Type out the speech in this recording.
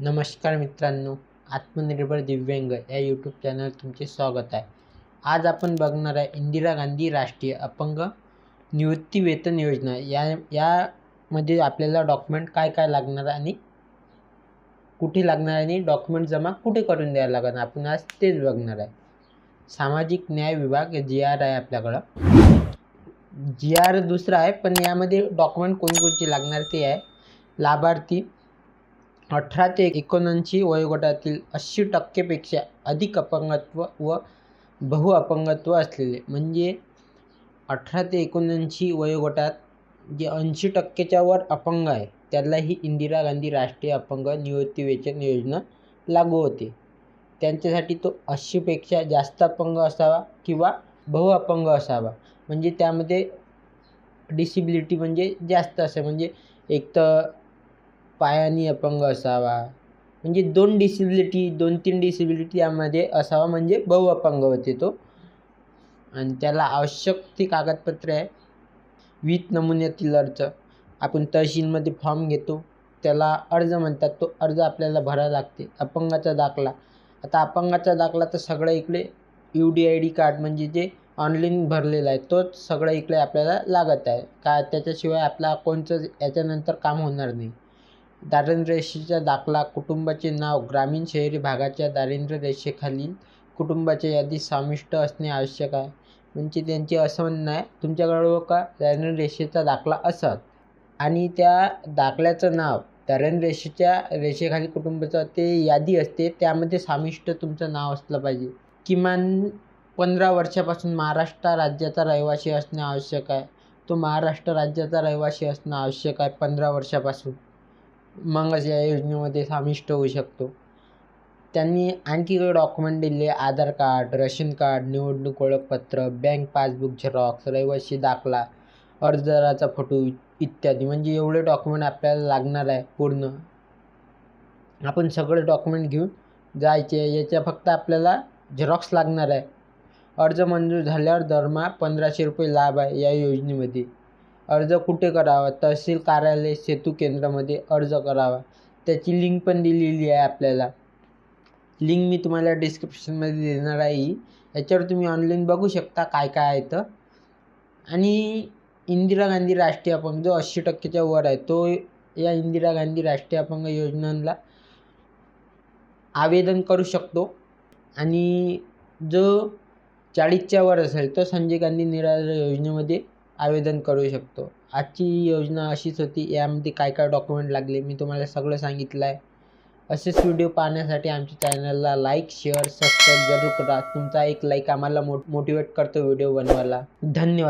नमस्कार मित्रांनो आत्मनिर्भर दिव्यांग या यूट्यूब चॅनल तुमचे स्वागत आहे. आज आपण बघणार आहे इंदिरा गांधी राष्ट्रीय अपंग निवृत्ती वेतन योजना. या यामध्ये आपल्याला डॉक्युमेंट काय काय लागणार आणि कुठे लागणार आणि डॉक्युमेंट जमा कुठे करून द्यायला लागणार आपण आज तेच बघणार आहे. सामाजिक न्याय विभाग जी आर आहे आपल्याकडं. जी आर दुसरा आहे पण यामध्ये डॉक्युमेंट कोणकोणची लागणार ते आहे. लाभार्थी अठरा ते एकोणऐंशी वयोगटातील ऐंशी टक्केपेक्षा अधिक अपंगत्व व बहु अपंगत्व असलेले. म्हणजे अठरा ते एकोणऐंशी वयोगटात जे ऐंशी टक्केच्या वर अपंग आहे त्याला ही इंदिरा गांधी राष्ट्रीय अपंग निवृत्ती वेतन योजना लागू होते. त्यांच्यासाठी तो ऐंशीपेक्षा जास्त अपंग असावा किंवा बहु अपंग असावा. म्हणजे त्यामध्ये डिसिबिलिटी म्हणजे जास्त असे. म्हणजे एक तर पायाने अपंग असावा. म्हणजे दोन डिसिबिलिटी दोन तीन डिसिबिलिटी यामध्ये असावा म्हणजे बहु अपंग होते तो. आणि त्याला आवश्यक ती कागदपत्रे आहे वीस नमुन्यातील अर्ज. आपण तहसीलमध्ये फॉर्म घेतो. त्याला अर्ज म्हणतात. तो अर्ज आपल्याला भरावा लागते. अपंगाचा दाखला. आता अपंगाचा दाखला तर सगळं इकडे U D I D card म्हणजे जे ऑनलाईन भरलेला आहे तोच सगळं इकडे आपल्याला लागत आहे. का? त्याच्याशिवाय आपला कोणचं याच्यानंतर काम होणार नाही. दारिद्र्यरेषेचा दाखला कुटुंबाचे नाव ग्रामीण शहरी भागाच्या दारिद्र्य रेषेखालील कुटुंबाच्या यादीत समाविष्ट असणे आवश्यक आहे. म्हणजे त्यांचे असं म्हणणं आहे तुमच्याकडं हो का दारिद्र्यरेषेचा दाखला असत? आणि त्या दाखल्याचं नाव दारिद्र्यरेषेच्या रेषेखाली कुटुंबाचं ते यादी असते त्यामध्ये समाविष्ट तुमचं नाव असलं पाहिजे. किमान पंधरा वर्षापासून महाराष्ट्र राज्याचा रहिवासी असणे आवश्यक आहे. तो महाराष्ट्र राज्याचा रहिवासी असणं आवश्यक आहे पंधरा वर्षापासून. मगच या योजनेमध्ये समाविष्ट होऊ शकतो. त्यांनी आणखी काही डॉक्युमेंट दिले. आधार कार्ड रेशन कार्ड निवडणूक ओळखपत्र बँक पासबुक झेरॉक्स रहिवासी दाखला अर्जदाराचा फोटो इत्यादी. म्हणजे एवढे डॉक्युमेंट आपल्याला लागणार आहे पूर्ण. आपण सगळे डॉक्युमेंट घेऊन जायचे. याच्या फक्त आपल्याला झेरॉक्स लागणार आहे. अर्ज मंजूर झाल्यावर दरमहा पंधराशे रुपये लाभ आहे या योजनेमध्ये. अर्ज कुठे करावा? तहसील कार्यालय सेतू केंद्रामध्ये अर्ज करावा. त्याची लिंक पण दिलेली आहे आपल्याला. लिंक मी तुम्हाला डिस्क्रिप्शनमध्ये देणार आहे. याच्यावर तुम्ही ऑनलाईन बघू शकता काय काय आहे तर आणि इंदिरा गांधी राष्ट्रीय अपंग जो ऐंशी टक्केच्या वर आहे तो या इंदिरा गांधी राष्ट्रीय अपंग योजनांना आवेदन करू शकतो. आणि जो चाळीसच्या वर असेल तो संजय गांधी निराधार योजनेमध्ये आवेदन करू शकतो. आजची योजना अशीच होती यामध्ये काय काय डॉक्युमेंट लागले मी तुम्हाला सगळं सांगितलं आहे असेच व्हिडिओ पाहण्यासाठी आमच्या चॅनलला लाईक शेअर सबस्क्राईब जरूर करा. तुमचा एक लाईक आम्हाला मो मोटिवेट करतो व्हिडिओ बनवायला. धन्यवाद.